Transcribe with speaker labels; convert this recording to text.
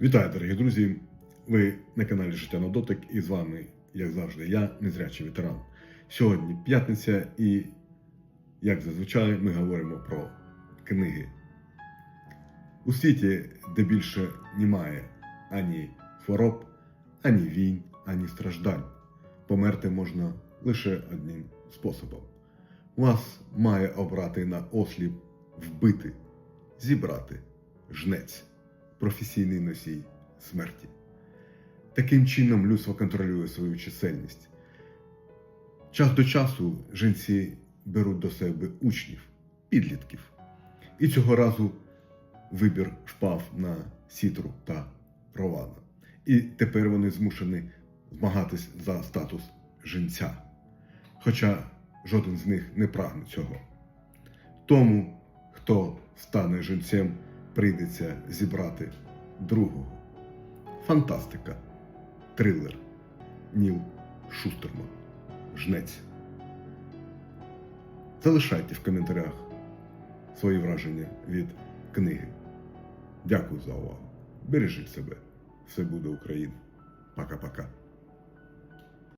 Speaker 1: Вітаю, дорогі друзі! Ви на каналі Життя на дотик і з вами, як завжди, я, незрячий ветеран. Сьогодні п'ятниця, і, як зазвичай, ми говоримо про книги. У світі, де більше немає ані хвороб, ані війн, ані страждань. Померти можна лише одним способом. Вас має обрати на осліп вбити, зібрати жнець професійний носій смерті. Таким чином людство контролює свою чисельність. Час до часу жінці беруть до себе учнів, підлітків. І цього разу вибір впав на Сітру та Рована. І тепер вони змушені змагатись за статус жінця. Хоча жоден з них не прагне цього. Тому, хто стане жінцем, прийдеться зібрати другого. Фантастика. Трилер. Ніл Шустерман. Жнець. Залишайте в коментарях свої враження від книги. Дякую за увагу. Бережіть себе. Все буде Україна. Пока-пока.